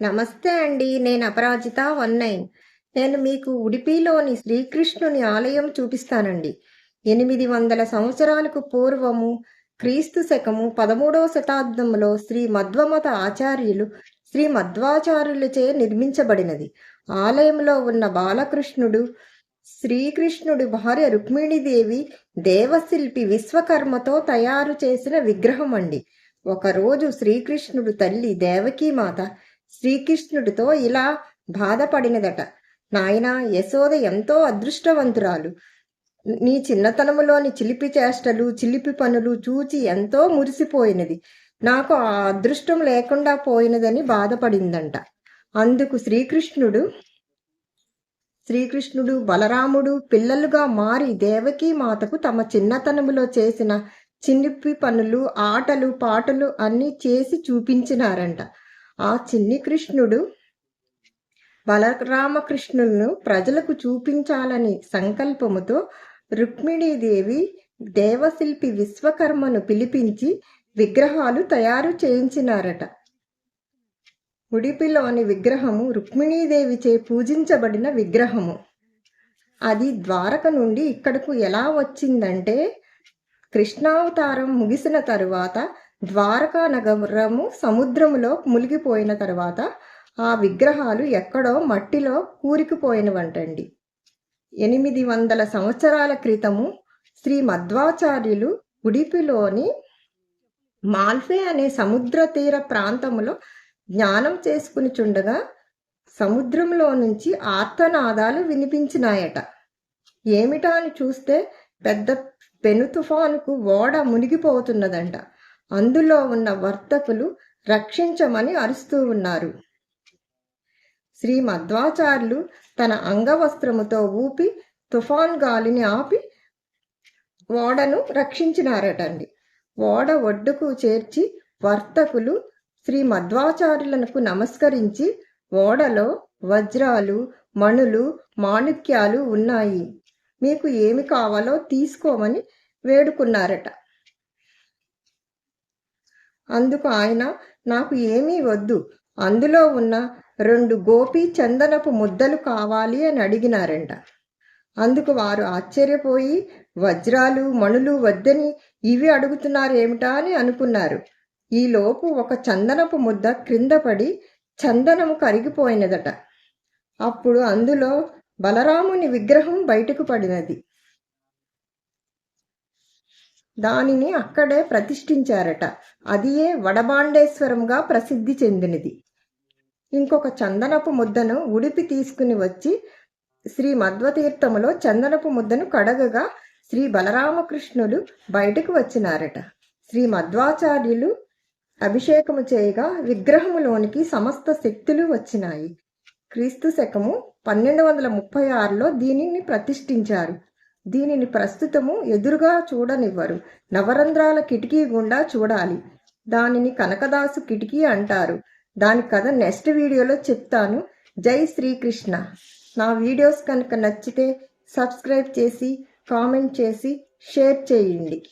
నమస్తే అండి నేను అపరాజిత వన్ నైన్. నేను మీకు ఉడిపిలోని శ్రీకృష్ణుని ఆలయం చూపిస్తానండి. ఎనిమిది వందల సంవత్సరాలకు పూర్వము క్రీస్తు శకము పదమూడవ శతాబ్దంలో శ్రీ మధ్వమత ఆచార్యులు శ్రీ మధ్వాచార్యులచే నిర్మించబడినది. ఆలయంలో ఉన్న బాలకృష్ణుడు శ్రీకృష్ణుడి భార్య రుక్మిణీదేవి దేవశిల్పి విశ్వకర్మతో తయారు చేసిన విగ్రహం అండి ఒకరోజు శ్రీకృష్ణుడు తల్లి దేవకీమాత శ్రీకృష్ణుడితో ఇలా బాధపడినదట. నాయనా యశోద ఎంతో అదృష్టవంతురాలు. నీ చిన్నతనములోని చిలిపి చేష్టలు చిలిపి పనులు చూచి ఎంతో మురిసిపోయినది. నాకు ఆ అదృష్టం లేకుండా పోయినదని బాధపడిందంట. అందుకు శ్రీకృష్ణుడు శ్రీకృష్ణుడు బలరాముడు పిల్లలుగా మారి దేవకీ మాతకు తమ చిన్నతనములో చేసిన చిలిపి పనులు ఆటలు పాటలు అన్నీ చేసి చూపించినారంట. ఆ చిన్ని కృష్ణుడు బలరామకృష్ణులను ప్రజలకు చూపించాలని సంకల్పముతో రుక్మిణీదేవి దేవశిల్పి విశ్వకర్మను పిలిపించి విగ్రహాలు తయారు చేయించినారట. ఉడిపిలోని విగ్రహము రుక్మిణీదేవిచే పూజించబడిన విగ్రహము. అది ద్వారక నుండి ఇక్కడకు ఎలా వచ్చిందంటే కృష్ణావతారం ముగిసిన తరువాత ద్వారకా నగరము సముద్రములో మునిగిపోయిన తర్వాత ఆ విగ్రహాలు ఎక్కడో మట్టిలో కూరికిపోయినవంటండి. ఎనిమిది వందల సంవత్సరాల క్రితము శ్రీ మధ్వాచార్యులు ఉడిపిలోని మాల్ఫే అనే సముద్ర తీర ప్రాంతములో జ్ఞానం చేసుకుని చుండగా సముద్రంలో నుంచి ఆర్తనాదాలు వినిపించినాయట. ఏమిటా అని చూస్తే పెద్ద పెను తుఫానుకు ఓడ మునిగిపోతున్నదంట. అందులో ఉన్న వర్తకులు రక్షించమని అరుస్తూ ఉన్నారు. శ్రీ మధ్వాచార్యులు తన అంగవస్త్రముతో ఊపి తుఫాన్ గాలిని ఆపి ఓడను రక్షించినారటండి. ఓడ ఒడ్డుకు చేర్చి వర్తకులు శ్రీ మధ్వాచార్యులకు నమస్కరించి ఓడలో వజ్రాలు మణులు మాణిక్యాలు ఉన్నాయి. మీకు ఏమి కావాలో తీసుకోమని వేడుకున్నారట. అందుకు ఆయన నాకు ఏమీ వద్దు అందులో ఉన్న రెండు గోపి చందనపు ముద్దలు కావాలి అని అడిగినారంట. అందుకు వారు ఆశ్చర్యపోయి వజ్రాలు మణులు వద్దని ఇవి అడుగుతున్నారేమిటా అని అనుకున్నారు. ఈలోపు ఒక చందనపు ముద్ద క్రింద పడి చందనము కరిగిపోయినదట. అప్పుడు అందులో బలరాముని విగ్రహం బయటకు పడినది. దానిని అక్కడే ప్రతిష్ఠించారట. అదియే వడబాండేశ్వరంగా ప్రసిద్ధి చెందినది. ఇంకొక చందనపు ముద్దను ఉడిపి తీసుకుని వచ్చి శ్రీ మధ్వతీర్థములో చందనపు ముద్దను కడగగా శ్రీ బలరామకృష్ణులు బయటకు వచ్చినారట. శ్రీ మధ్వాచార్యులు అభిషేకము చేయగా విగ్రహములోనికి సమస్త శక్తులు వచ్చినాయి. క్రీస్తు శకము పన్నెండు వందల ముప్పై ఆరులో దీనిని ప్రతిష్ఠించారు. దీనిని ప్రస్తుతము ఎదురుగా చూడనివ్వరు. నవరంధ్రాల కిటికీ గుండా చూడాలి. దానిని కనకదాసు కిటికీ అంటారు. దాని కథ నెక్స్ట్ వీడియోలో చెప్తాను. జై శ్రీకృష్ణ. నా వీడియోస్ కనుక నచ్చితే సబ్స్క్రైబ్ చేసి కామెంట్ చేసి షేర్ చేయండి.